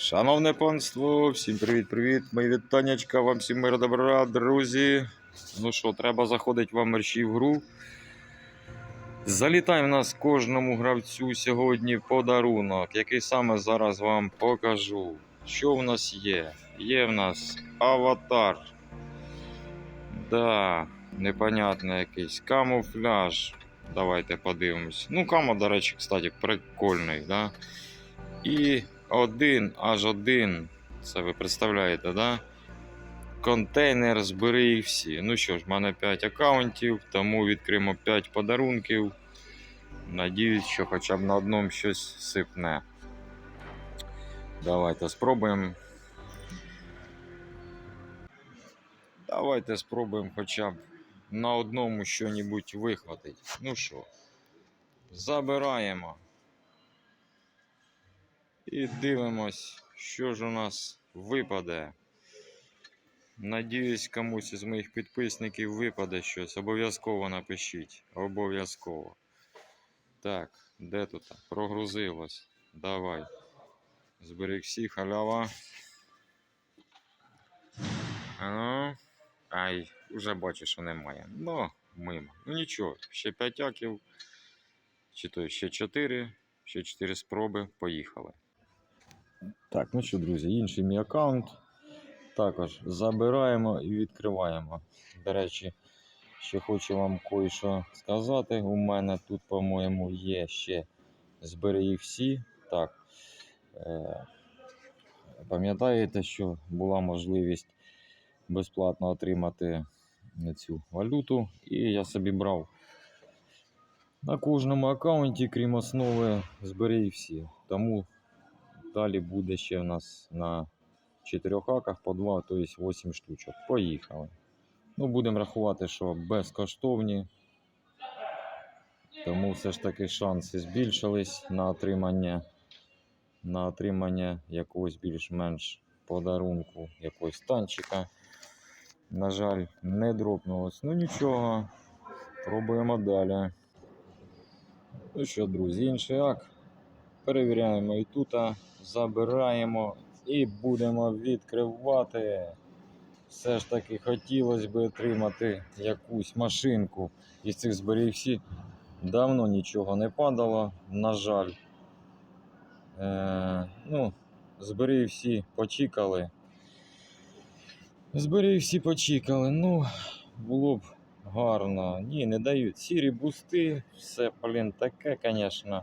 Шановне панство, всім привіт-привіт. Мої вітаннячка, вам всім мир добра, друзі. Ну що, треба заходити вам мерщій в гру. Залітай в нас кожному гравцю сьогодні подарунок, який саме зараз вам покажу. Що в нас є? Є в нас аватар. Да, непонятно якийсь камуфляж. Давайте подивимось. Ну, камо, до речі, кстати, прикольний, да? І один, аж один. Це ви представляєте, да? Контейнер, збери їх всі. Ну що ж, в мене 5 аккаунтів, тому відкриємо 5 подарунків. Надіюсь, що хоча б на одному щось сипне. Давайте спробуємо. Давайте спробуємо хоча б на одному що-небудь вихватити. Ну що, забираємо. І дивимось, що ж у нас випаде. Надіюсь, комусь із моїх підписників випаде щось. Обов'язково напишіть. Обов'язково. Так, де тут? Прогрузилось. Давай. Зберіг всі, халява. Ану. Ай, вже бачу, що немає. Ну, мимо. Ну нічого, ще 5 аків. Чи то ще 4. Ще 4 спроби. Поїхали. Так, ну що, друзі, інший мій аккаунт. Також забираємо і відкриваємо. До речі, ще хочу вам кое-що сказати. У мене тут, по-моєму, є ще збери їх всі. Так. Е- пам'ятаєте, що була можливість безплатно отримати цю валюту, і я собі брав на кожному аккаунті, крім основи, збери їх всі. Тому Далі буде ще в нас на 4 аках по 2, тобто 8 штучок. Поїхали. Ну, будемо рахувати, що безкоштовні. Тому все ж таки шанси збільшились на отримання, на отримання якогось більш-менш подарунку, якогось танчика. На жаль, не дропнулось. Ну нічого, пробуємо далі. Ну що, друзі, інший ак. Перевіряємо і тут, забираємо і будемо відкривати. Все ж таки хотілося б отримати якусь машинку із цих зберіг всі. Давно нічого не падало, на жаль. Е, ну, збери всі почікали. Збери всі почікали. Ну, було б гарно. Ні, не дають сірі бусти. Все, блін, таке, звісно.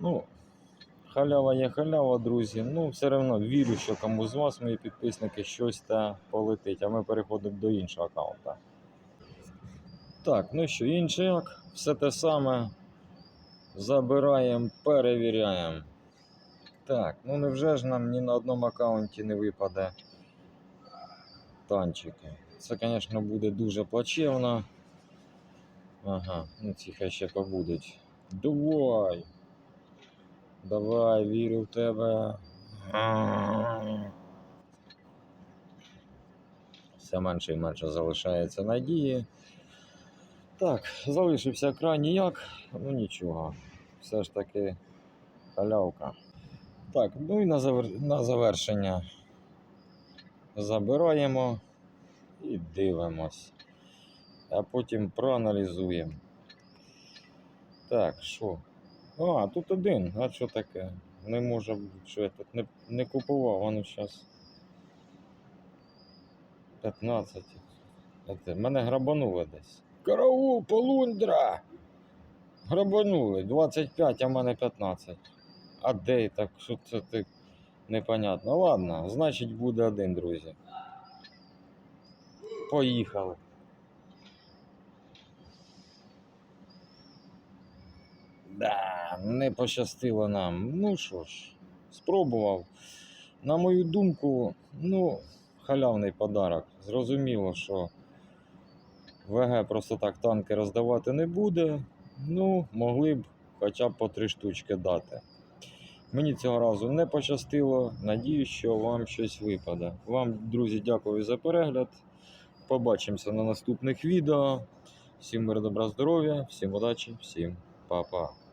Ну, халява є халява, друзі. Ну, все одно вірю, що комусь з вас, мої підписники, щось та полетить. А ми переходимо до іншого аккаунта. Так, ну що, інший як, все те саме. Забираємо, перевіряємо. Так, ну невже ж нам ні на одному аккаунті не випаде танчики. Це, звісно, буде дуже плачевно. Ага, ну ці хай ще побудуть. Давай! Давай, вірю в тебе. Все менше і менше залишається надії. Так, залишився крайній як, ну нічого. Все ж таки халявка. Так, ну і на, завер... на завершення забираємо і дивимось. А потім проаналізуємо. Так, що? А, тут один. А що таке? Не може бути, що я тут не, не купував, воно зараз 15. Це, мене грабанули десь. Караул, полундра! Грабанули. 25, а мене 15. А де так? Що це ти? Непонятно. Ладно, значить буде один, друзі. Поїхали. Да, не пощастило нам. Ну що ж, спробував. На мою думку, ну, халявний подарок. Зрозуміло, що ВГ просто так танки роздавати не буде. Ну, могли б хоча б по три штучки дати. Мені цього разу не пощастило. Надіюсь, що вам щось випаде. Вам, друзі, дякую за перегляд. Побачимося на наступних відео. Всім мир, добра, здоров'я, всім удачі, всім па-па.